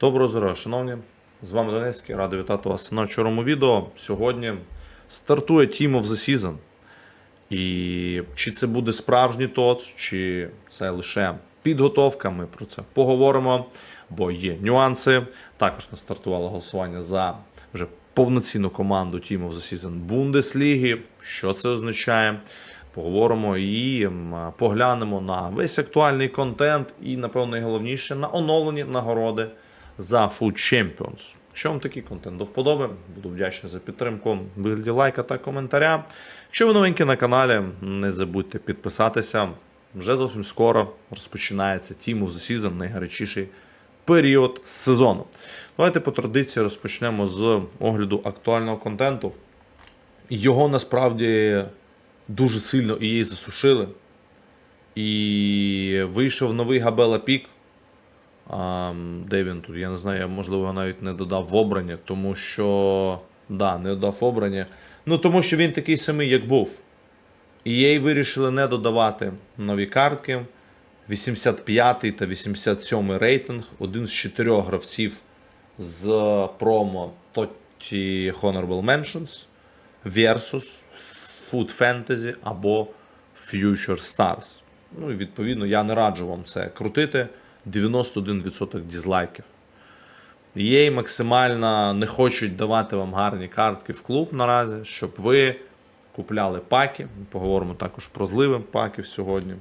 Доброго здоров'я, шановні. З вами Донецький, радий вітати вас на чорному відео. Сьогодні стартує Team of the Season. І чи це буде справжній ТОЦ, чи це лише підготовка, ми про це поговоримо, бо є нюанси. Також не стартувало голосування за вже повноцінну команду Team of the Season Бундесліги. Що це означає? Поговоримо і поглянемо на весь актуальний контент, і, напевно, найголовніше на оновлені нагороди за Food Champions. Якщо вам такий контент до вподоби, буду вдячний за підтримку вигляді лайка та коментаря. Якщо ви новенькі на каналі, не забудьте підписатися. Вже зовсім скоро розпочинається Team of the Season, найгарячіший період сезону. Давайте по традиції розпочнемо з огляду актуального контенту. Його насправді дуже сильно і її засушили. І вийшов новий Габела Пік. Де він тут? Я не знаю, я можливо навіть не додав в обрання, тому що. Да, не додав обрання. Ну, тому що він такий самий, як був. І їй вирішили не додавати нові картки. 85 та 87 рейтинг. Один з чотирьох гравців з промо Totti Honorable Mentions versus Food Fantasy або Future Stars. Ну і відповідно я не раджу вам це крутити. 91% дізлайків. Їй максимально не хочуть давати вам гарні картки в клуб наразі, щоб ви купляли паки. Поговоримо також про зливи паків сьогодні.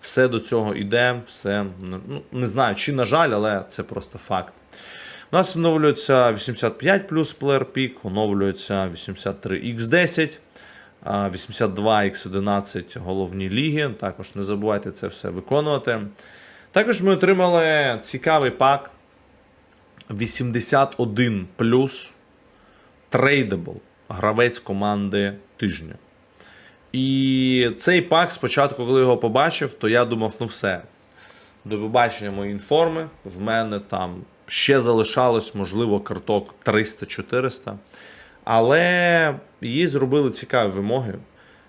Все до цього йде, все ну, не знаю, чи на жаль, але це просто факт. У нас оновлюється 85 плюс Player Peak, оновлюється 83X10, 82X11 головні ліги. Також не забувайте це все виконувати. Також ми отримали цікавий пак 81 плюс трейдабл гравець команди тижня. І цей пак спочатку, коли його побачив, то я думав, ну все. До побачення мої інформи. В мене там ще залишалось, можливо, карток 300-400. Але їй зробили цікаві вимоги.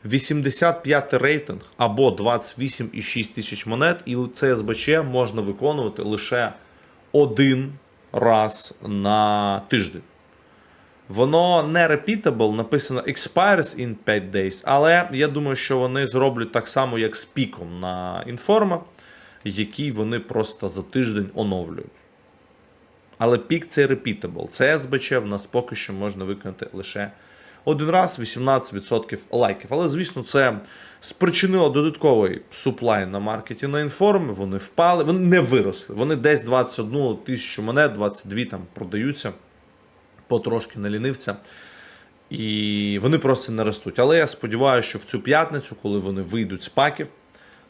85 рейтинг або 28,6 тисяч монет, і це СБЧ можна виконувати лише один раз на тиждень. Воно не repeatable, написано expires in 5 days, але я думаю, що вони зроблять так само, як з піком на інформа, який вони просто за тиждень оновлюють. Але пік це repeatable. Це СБЧ в нас поки що можна виконати лише один раз 18% лайків. Але, звісно, це спричинило додатковий суплай на маркеті на інформи. Вони впали, вони не виросли. Вони десь 21 тисячу монет, 22 там продаються потрошки на лінивця. І вони просто не ростуть. Але я сподіваюся, що в цю п'ятницю, коли вони вийдуть з паків,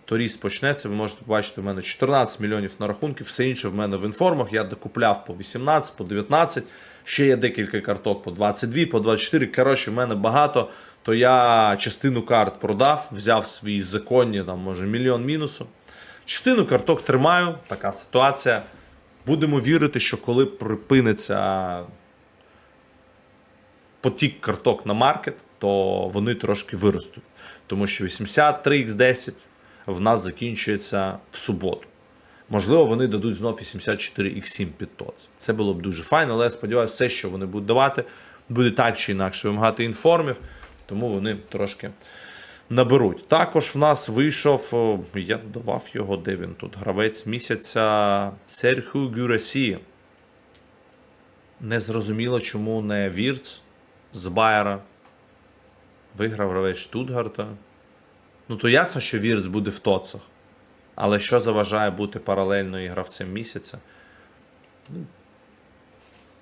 то ріст почнеться. Ви можете побачити, в мене 14 мільйонів на рахунки, все інше в мене в інформах. Я докупляв по 18, по 19. Ще є декілька карток по 22, по 24. Коротше, в мене багато. То я частину карт продав, взяв свої законні, там, може, мільйон мінусу. Частину карток тримаю, така ситуація. Будемо вірити, що коли припиниться потік карток на маркет, то вони трошки виростуть. Тому що 83x10 в нас закінчується в суботу. Можливо, вони дадуть знов 84x7 під ТОЦ. Це було б дуже файно, але я сподіваюся, все, що вони будуть давати, буде так чи інакше вимагати інформів, тому вони трошки наберуть. Також в нас вийшов, я додавав його, де він тут, гравець місяця Серху. Не зрозуміло, чому не Вірц з Байера. Виграв гравець Штутгарта. Ну, то ясно, що Вірц буде в тоцах. Але що заважає бути паралельно гравцем місяця?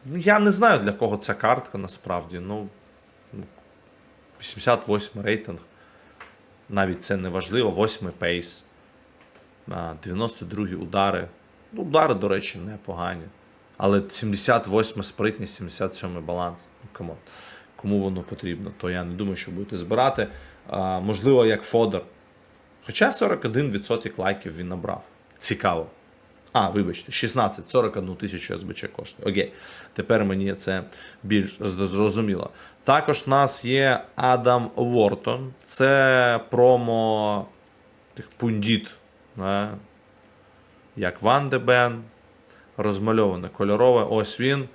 Ну, я не знаю, для кого ця картка насправді. Ну, 88 рейтинг. Навіть це не важливо. 8 пейс. 92 удари. Ну, удари, до речі, непогані. Але 78 спритність, 77 баланс. Ну. Кому воно потрібно, то я не думаю, що будете збирати. Можливо, як Фодор. Хоча 41% лайків він набрав. Цікаво. А, вибачте, 16, 41 тисячу СБЧ коштує. Окей. Тепер мені це більш зрозуміло. Також в нас є Адам Вортон. Це промо тих пундіт. Да? Як Ван де розмальоване кольорове. Ось він.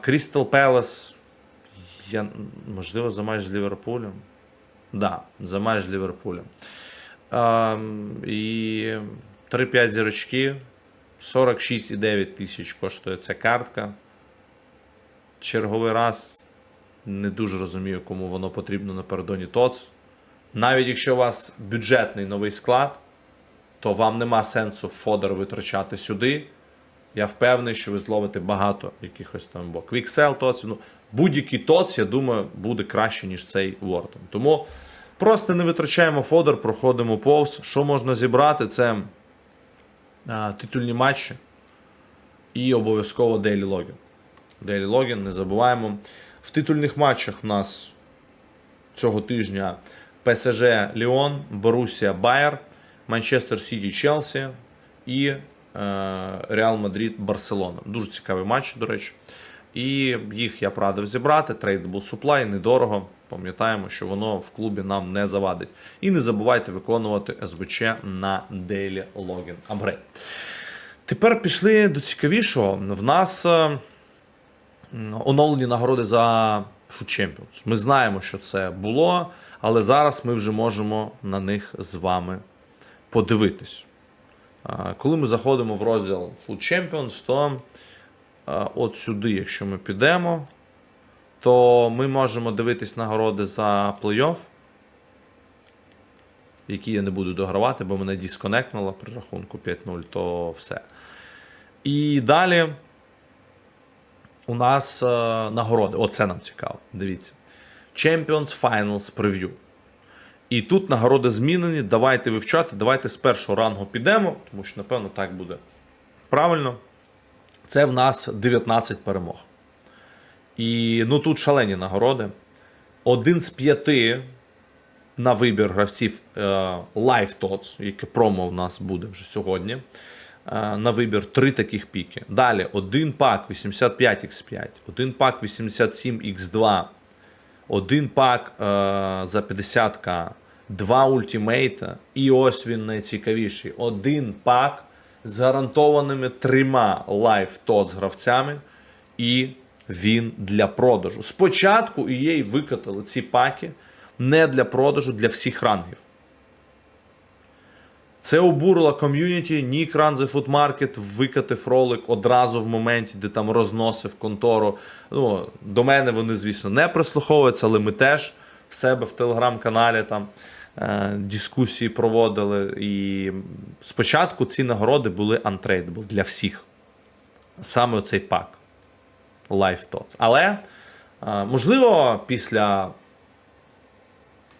Крістал Пелес. Я, можливо, за з Ліверпулем. Да, за з Ліверпулем. А, і 3-5 зірочки. 46,9 тисяч коштує ця картка. Черговий раз не дуже розумію, кому воно потрібно напередодні ТОЦ. Навіть якщо у вас бюджетний новий склад, то вам нема сенсу фодер витрачати сюди. Я впевнений, що ви зловите багато якихось там бо Quicksell ТОЦ. Ну, будь-який ТОЦ, я думаю, буде краще, ніж цей Wharton. Тому просто не витрачаємо фодер, проходимо повз. Що можна зібрати? Це а, титульні матчі і обов'язково Daily Login. Daily Login, не забуваємо. В титульних матчах в нас цього тижня ПСЖ Ліон, Борусія Байер, Манчестер Сіті Челсі і е, Реал Мадрид Барселона. Дуже цікавий матч, до речі. І їх я порадив зібрати. Tradable Supply, недорого. Пам'ятаємо, що воно в клубі нам не завадить. І не забувайте виконувати СБЧ на Daily Login Upgrade. Тепер пішли до цікавішого. В нас е, оновлені нагороди за Food Champions. Ми знаємо, що це було, але зараз ми вже можемо на них з вами подивитись. Коли ми заходимо в розділ Food Champions, то от сюди, якщо ми підемо, то ми можемо дивитись нагороди за плей-офф, які я не буду догравати, бо мене дисконектнуло при рахунку 5-0, то все. І далі у нас е, нагороди. Оце нам цікаво. Дивіться. Champions Finals Preview. І тут нагороди змінені. Давайте вивчати. Давайте з першого рангу підемо, тому що, напевно, так буде правильно. Це в нас 19 перемог. І ну тут шалені нагороди. Один з п'яти на вибір гравців е, Live Tots, яке промо в нас буде вже сьогодні. Е, на вибір три таких піки. Далі один пак 85x5, один пак 87x2, один пак е, за 50к, два ультимейта. І ось він найцікавіший. Один пак з гарантованими трьома лайф тот гравцями. І він для продажу. Спочатку EA викатали ці паки не для продажу для всіх рангів. Це обурило ком'юніті. Нік The Food Market викатив ролик одразу в моменті, де там розносив контору. Ну, До мене вони, звісно, не прислуховуються, але ми теж в себе в телеграм-каналі там е, дискусії проводили. І спочатку ці нагороди були untradeable для всіх. Саме оцей пак. Life Tots. Але, е, можливо, після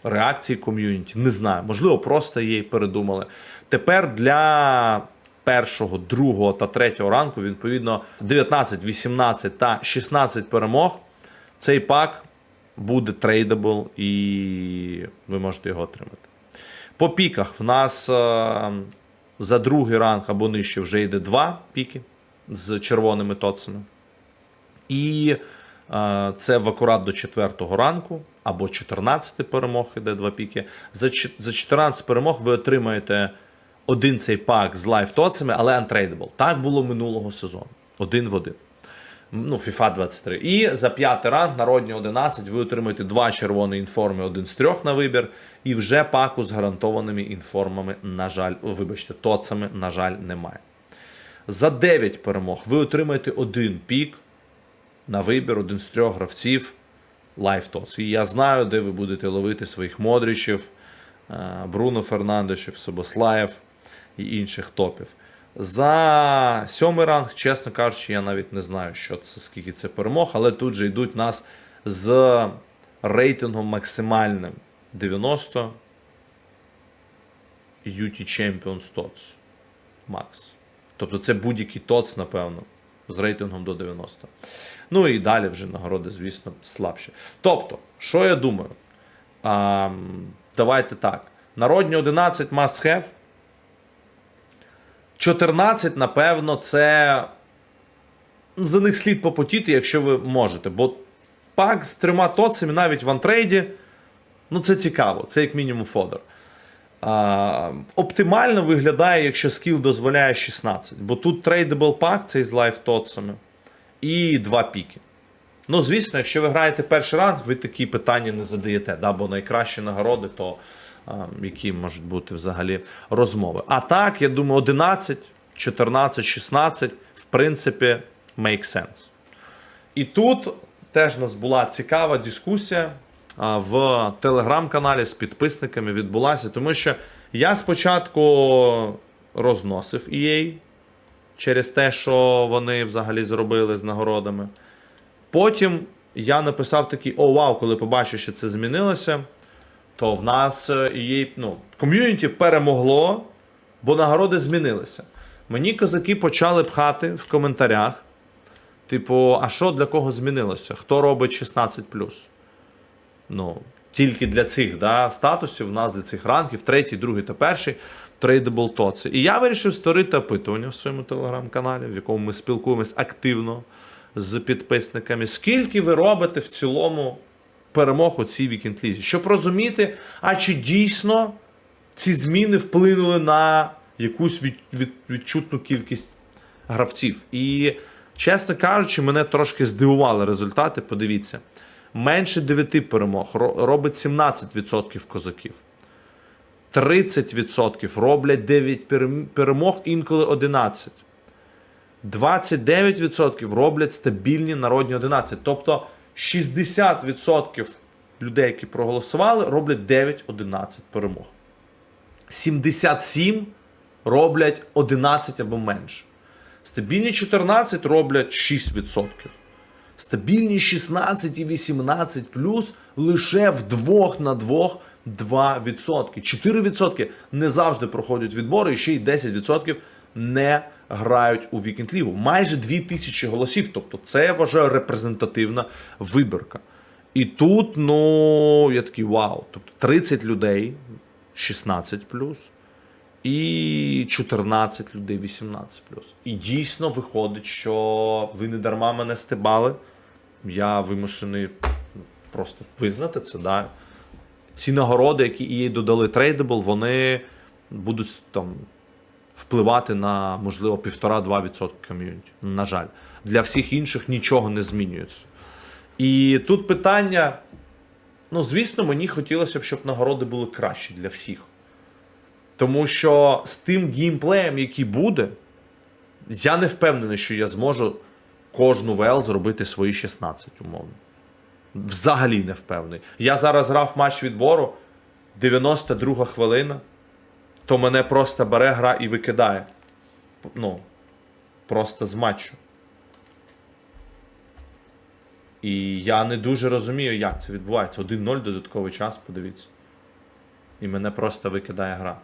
реакції ком'юніті. Не знаю, можливо, просто її передумали. Тепер для першого, другого та третього ранку, відповідно, 19, 18 та 16 перемог. Цей пак буде трейдабл і ви можете його отримати. По піках в нас е, за другий ранг або нижче вже йде два піки з червоними тоцами. І е, це в акурат до четвертого ранку або 14 перемог іде два піки. За за 14 перемог ви отримаєте один цей пак з лайфтоцами, але untradeable. Так було минулого сезону. Один в один. Ну, FIFA 23. І за п'ятий ранг, народні 11, ви отримаєте два червоні інформи, один з трьох на вибір. І вже паку з гарантованими інформами, на жаль, вибачте, тоцами, на жаль, немає. За 9 перемог ви отримаєте один пік на вибір, один з трьох гравців. Лайфтос. І я знаю, де ви будете ловити своїх Модрічів, Бруно Фернандешів, Собослаєв і інших топів. За сьомий ранг, чесно кажучи, я навіть не знаю, що це, скільки це перемог, але тут же йдуть нас з рейтингом максимальним 90 UT Champions TOTS Max. Тобто це будь-який TOTS, напевно, з рейтингом до 90. Ну і далі вже нагороди, звісно, слабші. Тобто, що я думаю? А, Давайте так. Народні 11 must have. 14, напевно, це. За них слід попотіти, якщо ви можете. Бо пак з трьома тоцами навіть в антрейді. Ну, це цікаво, це як мінімум фодер. А, оптимально виглядає, якщо скіл дозволяє 16. Бо тут трейдабл пак, цей з лайфтотсами, і два піки. Ну, звісно, якщо ви граєте перший ранг, ви такі питання не задаєте, да? бо найкращі нагороди, то а, які можуть бути взагалі розмови. А так, я думаю, 11, 14, 16, в принципі, make sense. І тут теж у нас була цікава дискусія в телеграм-каналі з підписниками відбулася, тому що я спочатку розносив EA через те, що вони взагалі зробили з нагородами. Потім я написав такий: о, вау, коли побачив, що це змінилося, то в нас е, EA, ну, ком'юніті перемогло, бо нагороди змінилися. Мені козаки почали пхати в коментарях. Типу, а що для кого змінилося? Хто робить 16? Ну, тільки для цих да, статусів, в нас для цих рангів, третій, другий та перший трейдабл тоці. І я вирішив створити опитування в своєму телеграм-каналі, в якому ми спілкуємось активно з підписниками. Скільки ви робите в цілому перемог у цій вікенд-лізі? Щоб розуміти, а чи дійсно ці зміни вплинули на якусь від, від, відчутну кількість гравців. І, чесно кажучи, мене трошки здивували результати. Подивіться, менше 9 перемог робить 17% козаків. 30% роблять 9 перемог, інколи 11. 29% роблять стабільні народні 11. Тобто 60% людей, які проголосували, роблять 9-11 перемог. 77 роблять 11 або менше. Стабільні 14 роблять 6%. Стабільні 16 і 18 плюс лише в двох на двох 2%. 4% не завжди проходять відбори, і ще й 10% не грають у Вікенд Лігу. Майже 2000 голосів. Тобто, це я вважаю репрезентативна вибірка. І тут, ну, я такий вау. Тобто 30 людей, 16 плюс, і 14 людей, 18 плюс. І дійсно виходить, що ви не дарма мене стебали. Я вимушений просто визнати це. Да? Ці нагороди, які їй додали трейдабл, вони будуть там впливати на, можливо, 1,5-2% ком'юніті. На жаль, для всіх інших нічого не змінюється. І тут питання: ну, звісно, мені хотілося б, щоб нагороди були кращі для всіх. Тому що з тим геймплеєм, який буде, я не впевнений, що я зможу кожну ВЛ зробити свої 16, умовно. Взагалі не впевнений. Я зараз грав матч відбору, 92 хвилина, то мене просто бере гра і викидає. Ну, просто з матчу. І я не дуже розумію, як це відбувається. 1-0 додатковий час, подивіться. І мене просто викидає гра.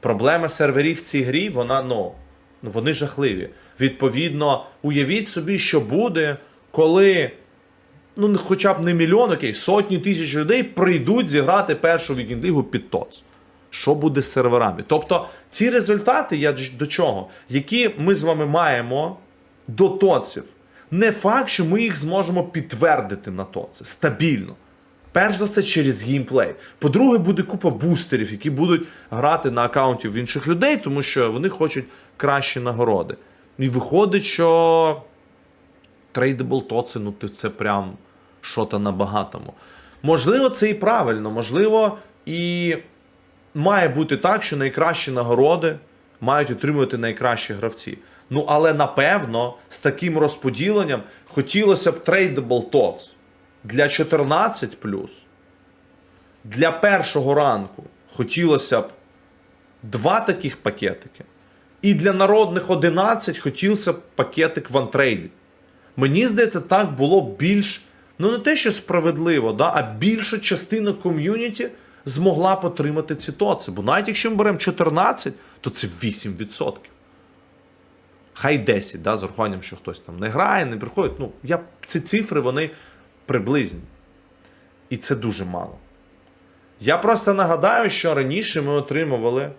Проблема серверів в цій грі, вона, ну, ну, вони жахливі. Відповідно, уявіть собі, що буде, коли, ну, хоча б не мільйон, окей, сотні тисяч людей прийдуть зіграти першу вікінд-лігу під ТОЦ. Що буде з серверами? Тобто, ці результати, я до чого, які ми з вами маємо до ТОЦів, не факт, що ми їх зможемо підтвердити на ТОЦи стабільно. Перш за все, через геймплей. По-друге, буде купа бустерів, які будуть грати на аккаунті в інших людей, тому що вони хочуть кращі нагороди. І виходить, що трейдабл тоци, ну ти це прям що-то на багатому. Можливо, це і правильно, можливо, і має бути так, що найкращі нагороди мають отримувати найкращі гравці. Ну, але напевно, з таким розподіленням хотілося б трейдабл тоц для 14 для першого ранку хотілося б два таких пакетики. І для народних 11 хотівся б пакетик в антрейді. Мені здається, так було більш, ну не те, що справедливо, да, а більша частина ком'юніті змогла б отримати ці тоци. Бо навіть якщо ми беремо 14, то це 8%. Хай 10, да, з урахуванням, що хтось там не грає, не приходить. Ну, я, ці цифри вони приблизні. І це дуже мало. Я просто нагадаю, що раніше ми отримували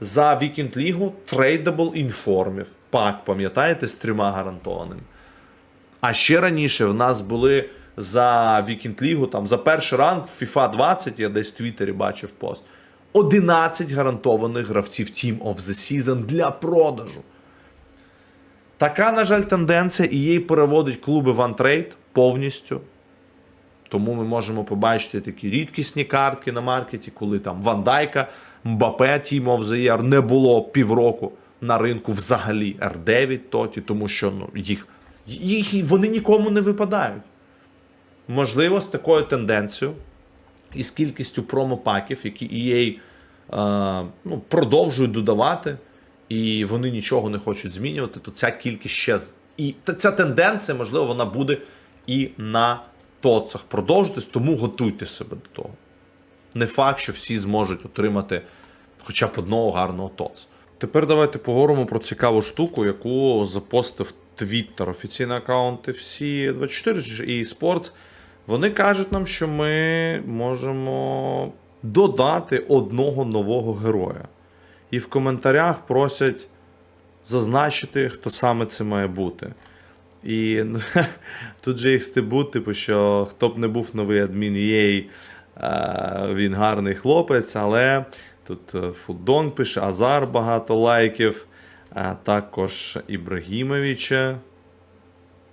за Weekend League трейдабл інформів. Пак, пам'ятаєте, з трьома гарантованими. А ще раніше в нас були за Weekend League, там за перший ранг FIFA 20, я десь в Твіттері бачив пост. 11 гарантованих гравців Team of the Season для продажу. Така, на жаль, тенденція, і її переводить клуби в антрейд повністю. Тому ми можемо побачити такі рідкісні картки на маркеті, коли там Ван Дайка, Мбапе, Team of не було півроку на ринку взагалі R9 тоті, тому що ну, їх, їх вони нікому не випадають. Можливо, з такою тенденцією і з кількістю промопаків, які EA е, ну, продовжують додавати, і вони нічого не хочуть змінювати, то ця кількість ще і ця тенденція, можливо, вона буде і на тоцах продовжитись, тому готуйте себе до того. Не факт, що всі зможуть отримати хоча б одного гарного тоц. Тепер давайте поговоримо про цікаву штуку, яку запостив Twitter, офіційний аккаунт FC 24 і eSports. Вони кажуть нам, що ми можемо додати одного нового героя. І в коментарях просять зазначити, хто саме це має бути. І ну, тут же їх стебуть, типу, що хто б не був новий адмін EA, е, він гарний хлопець, але тут е, Фудон пише, Азар багато лайків, а також Ібрагімовича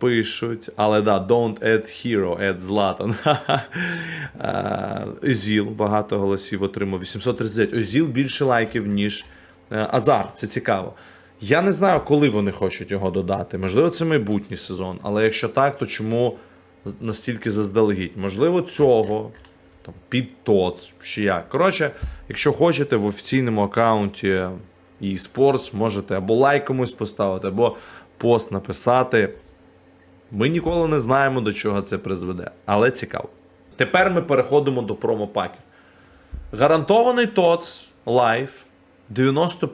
пишуть. Але да, don't add hero, add Zlatan. Е, Озіл багато голосів отримав. 839. Озіл більше лайків, ніж е, Азар. Це цікаво. Я не знаю, коли вони хочуть його додати. Можливо, це майбутній сезон. Але якщо так, то чому настільки заздалегідь? Можливо, цього там, під ТОЦ чи як. Коротше, якщо хочете в офіційному аккаунті eSports, можете або лайк комусь поставити, або пост написати. Ми ніколи не знаємо, до чого це призведе, але цікаво. Тепер ми переходимо до промопаків. Гарантований ТОЦ Live 90.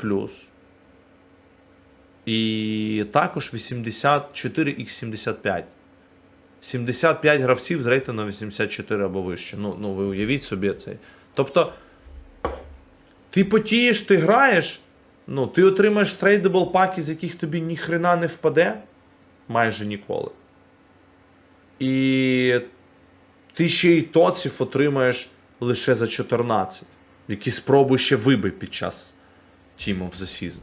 І також 84x75. 75 гравців з рейтингом 84 або вище. Ну, ну ви уявіть собі цей. Тобто, ти потієш, ти граєш, ну, ти отримаєш трейдабл паки, з яких тобі ніхрена не впаде майже ніколи. І ти ще й тоців отримаєш лише за 14, які спробуй ще вибий під час Team of the Season.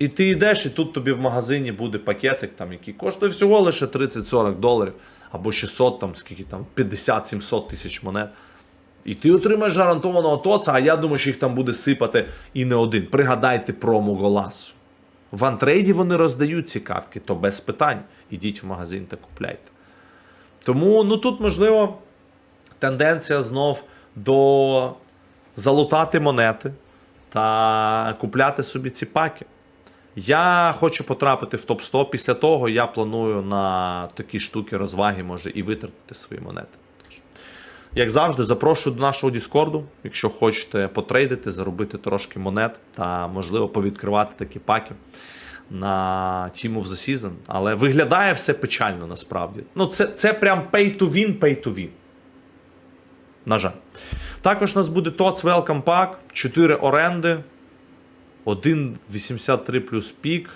І ти йдеш, і тут тобі в магазині буде пакетик, там, який коштує всього лише 30-40 доларів, або 600, там, скільки там, 50-700 тисяч монет. І ти отримаєш гарантованого тоца, а я думаю, що їх там буде сипати і не один. Пригадайте промо Голасу. В антрейді вони роздають ці картки, то без питань. Ідіть в магазин та купляйте. Тому ну тут, можливо, тенденція знов до залутати монети та купляти собі ці паки. Я хочу потрапити в топ-100. Після того я планую на такі штуки розваги, може, і витратити свої монети. Як завжди, запрошую до нашого Діскорду, якщо хочете потрейдити, заробити трошки монет та, можливо, повідкривати такі паки на Team of the Season. Але виглядає все печально насправді. Ну, це, це прям pay to win, pay to win. На жаль. Також у нас буде TOTS Welcome Pack, 4 оренди, 1,83 плюс пік.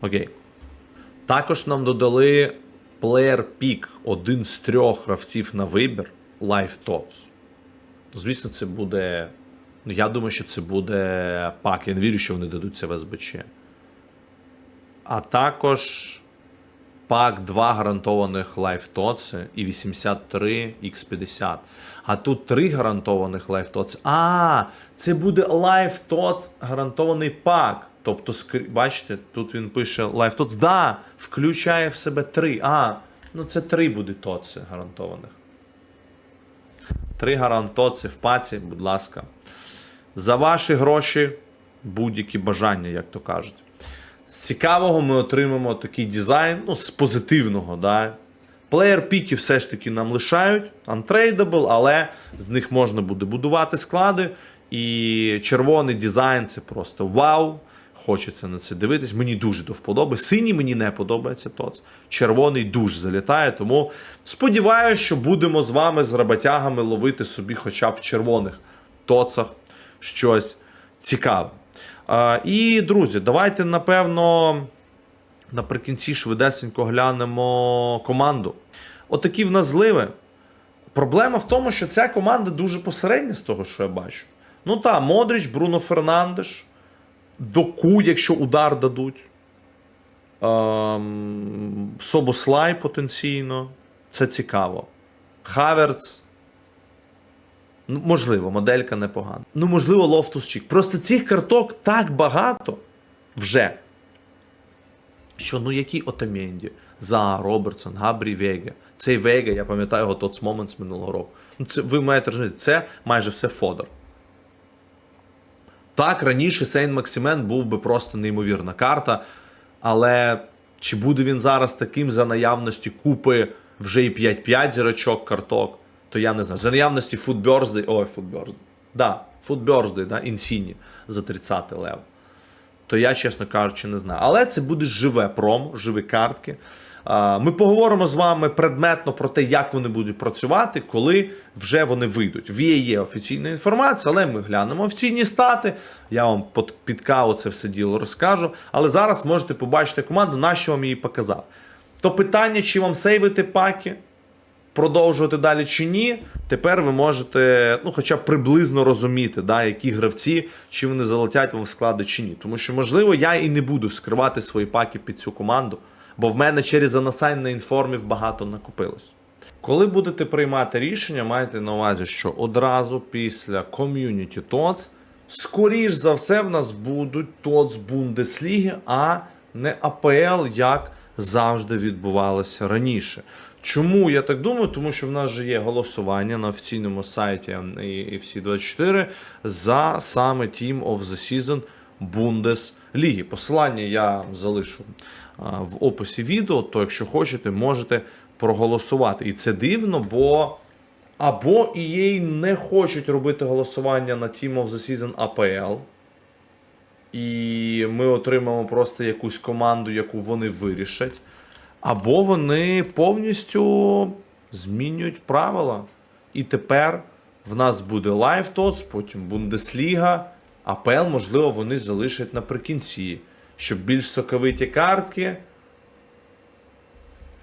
Окей. Також нам додали Player Pick, один з трьох гравців на вибір Live TOTS. Звісно, це буде. Ну, я думаю, що це буде пак. Я не вірю, що вони дадуть це в СБЧ. А також пак 2 гарантованих TOTS і 83 X50. А тут 3 гарантованих TOTS. А, це буде TOTS гарантований пак. Тобто, бачите, тут він пише TOTS. Да, включає в себе 3. А, ну це 3 буде TOTS гарантованих. Три гарантоци в паці, будь ласка. За ваші гроші будь-які бажання, як то кажуть. З цікавого ми отримаємо такий дизайн, ну, з позитивного. Да? Плеєр піки все ж таки нам лишають, untradeable, але з них можна буде будувати склади. І червоний дизайн це просто вау. Хочеться на це дивитись. Мені дуже до вподоби. Синій мені не подобається ТОЦ. Червоний дуже залітає. Тому сподіваюся, що будемо з вами з роботягами ловити собі хоча б в червоних тоцах щось цікаве. І, друзі, давайте, напевно, наприкінці швидесенько глянемо команду. Отакі в нас зливи. Проблема в тому, що ця команда дуже посередня з того, що я бачу. Ну та, Модріч, Бруно Фернандеш, Доку, якщо удар дадуть. Ем, Собослай потенційно. Це цікаво. Хаверц. Ну, можливо, моделька непогана. Ну, можливо, Лофтус Чік. Просто цих карток так багато вже. Що ну які Отаменді, За, Робертсон, Габрі Веге. Цей Веге, я пам'ятаю його тот момент з минулого року. Ну, це, ви маєте розуміти, це майже все Фодор. Так, раніше Сейн Максимен був би просто неймовірна карта. Але чи буде він зараз таким за наявності купи вже і 5-5 зірочок карток, то я не знаю. За наявності Food ой, Food Да, Food да, Інсіні за 30 лев. То я, чесно кажучи, не знаю. Але це буде живе промо, живі картки. Ми поговоримо з вами предметно про те, як вони будуть працювати, коли вже вони вийдуть. В є, офіційна інформація, але ми глянемо офіційні стати. Я вам під каву це все діло розкажу. Але зараз можете побачити команду, на що вам її показав. То питання, чи вам сейвити паки, продовжувати далі чи ні, тепер ви можете, ну, хоча б приблизно розуміти, да, які гравці, чи вони залетять вам в склади чи ні. Тому що, можливо, я і не буду вскривати свої паки під цю команду, бо в мене через анасайн на інформів багато накопилось. Коли будете приймати рішення, майте на увазі, що одразу після Community TOTS, скоріш за все, в нас будуть TOTS Бундесліги, а не АПЛ, як завжди відбувалося раніше. Чому я так думаю? Тому що в нас же є голосування на офіційному сайті і всі 24 за саме Team of the Season Бундесліги. Посилання я залишу в описі відео, то якщо хочете, можете проголосувати. І це дивно, бо або EA не хочуть робити голосування на Team of the Season APL. І ми отримаємо просто якусь команду, яку вони вирішать. Або вони повністю змінюють правила. І тепер в нас буде TOTS, потім Бундесліга, АПЛ, можливо, вони залишать наприкінці, щоб більш соковиті картки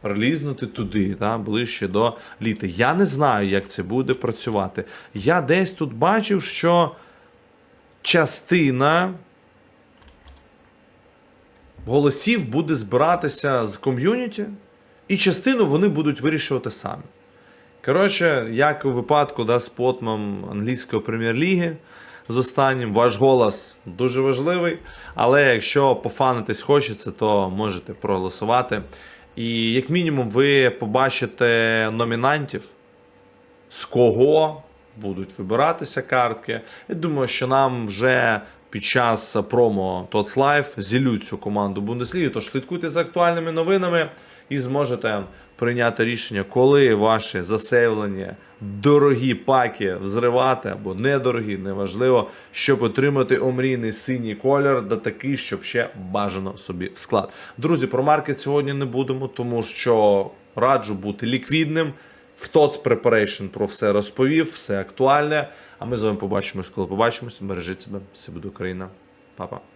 релізнути туди, та, ближче до літа. Я не знаю, як це буде працювати. Я десь тут бачив, що частина голосів буде збиратися з ком'юніті, і частину вони будуть вирішувати самі. Коротше, як у випадку да, з потмом англійської прем'єр-ліги з останнім, ваш голос дуже важливий. Але якщо пофанитись хочеться, то можете проголосувати. І як мінімум, ви побачите номінантів, з кого будуть вибиратися картки. Я думаю, що нам вже під час промо TOTS Live зілють цю команду Бундесліги. Тож слідкуйте за актуальними новинами і зможете прийняти рішення, коли ваші засейвлені дорогі паки взривати або недорогі, неважливо, щоб отримати омрійний синій колір, да такий, щоб ще бажано собі в склад. Друзі, про маркет сьогодні не будемо, тому що раджу бути ліквідним. В TOTS Preparation про все розповів, все актуальне. А ми з вами побачимось, коли побачимось. Бережіть себе, все буде Україна. Па-па.